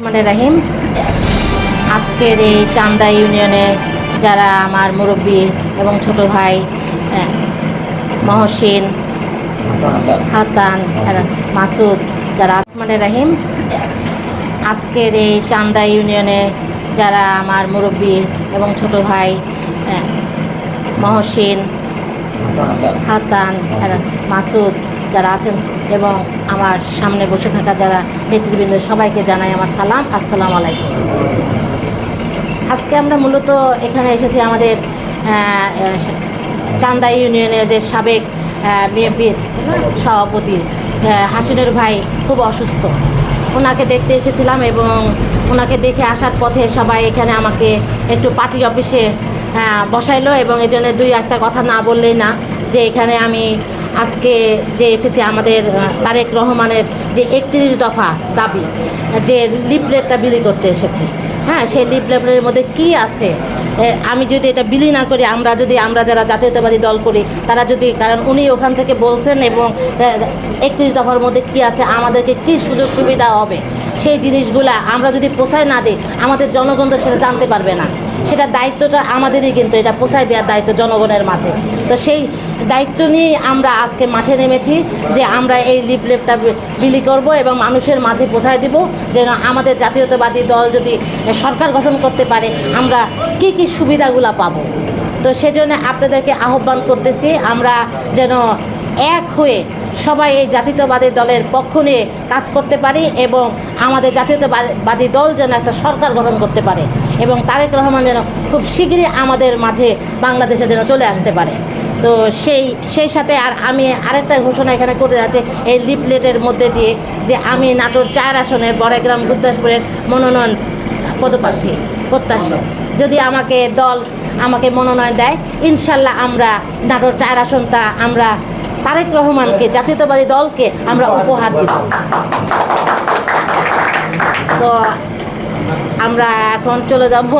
মানে রাহিম আজকের এই চান্দা ইউনিয়নে যারা আমার মুরব্বী এবং ছোট ভাই আহ, মহসিন হাসান মাসুদ যারা মানে রাহিম আজকের এই চান্দা ইউনিয়নে যারা আমার মুরব্বী এবং ছোট ভাই আহ, মহসিন হাসান মাসুদ যারা আছেন এবং আমার সামনে বসে থাকা যারা নেতৃবৃন্দ, সবাইকে জানাই আমার সালাম। আসসালামু আলাইকুম। আজকে আমরা মূলত এখানে এসেছি আমাদের চান্দা ইউনিয়নের যে সাবেক বিএনপির সভাপতি হাসিনুর ভাই খুব অসুস্থ। ওনাকে দেখতে এসেছিলাম এবং ওনাকে দেখে আসার পথে সবাই এখানে আমাকে একটু পার্টি অফিসে বসাইলো এবং এই জন্য দুই একটা কথা না বললেই না যে এখানে আমি আজকে যে এসেছে আমাদের তারেক রহমানের যে একত্রিশ দফা দাবি, যে লিপলেটটা বিলি করতে এসেছে। হ্যাঁ সেই লিপলেটের মধ্যে কি আছে? আমি যদি এটা বিলি না করি, আমরা যদি, আমরা যারা জাতীয়তাবাদী দল করি, তারা যদি, কারণ উনি ওখান থেকে বলছেন এবং একত্রিশ দফার মধ্যে কি আছে, আমাদেরকে কি সুযোগ সুবিধা হবে? সেই জিনিসগুলা আমরা যদি পোষায় না দিই, আমাদের জনগণ তো সেটা জানতে পারবে না। সেটা দায়িত্বটা আমাদেরই কিন্তু এটা পোষায় দেওয়ার দায়িত্ব জনগণের মাঝে। তো সেই দায়িত্ব নিয়েই আমরা আজকে মাঠে নেমেছি যে আমরা এই লিপলেটটা বি- বিলি করব এবং মানুষের মাঝে পৌঁছায় দিব যেন আমাদের জাতীয়তাবাদী দল যদি সরকার গঠন করতে পারে, আমরা কি কি সুবিধাগুলো পাবো। তো সেজন্য আপনাদেরকে আহ্বান করতেছি, আমরা যেন এক হয়ে সবাই এই জাতীয়তাবাদী দলের পক্ষ নিয়ে কাজ করতে পারি এবং আমাদের জাতীয়তাবাদী দল যেন একটা সরকার গঠন করতে পারে এবং তারেক রহমান যেন খুব শীঘ্রই আমাদের মাঝে বাংলাদেশে যেন চলে আসতে পারে। তো সেই সেই সাথে আর আমি আরেকটা ঘোষণা এখানে করে যাচ্ছে এই লিফলেটের মধ্যে দিয়ে যে আমি নাটোর চার আসনের বড়াইগ্রাম গুদ্দাসপুরের মনোনয়ন পদপ্রার্থী, প্রত্যাশী। যদি আমাকে দল আমাকে মনোনয়ন দেয়, ইনশাল্লাহ আমরা নাটোর চার আসনটা আমরা তারেক রহমানকে, জাতীয়তাবাদী দলকে আমরা উপহার দিব। তো আমরা এখন চলে যাব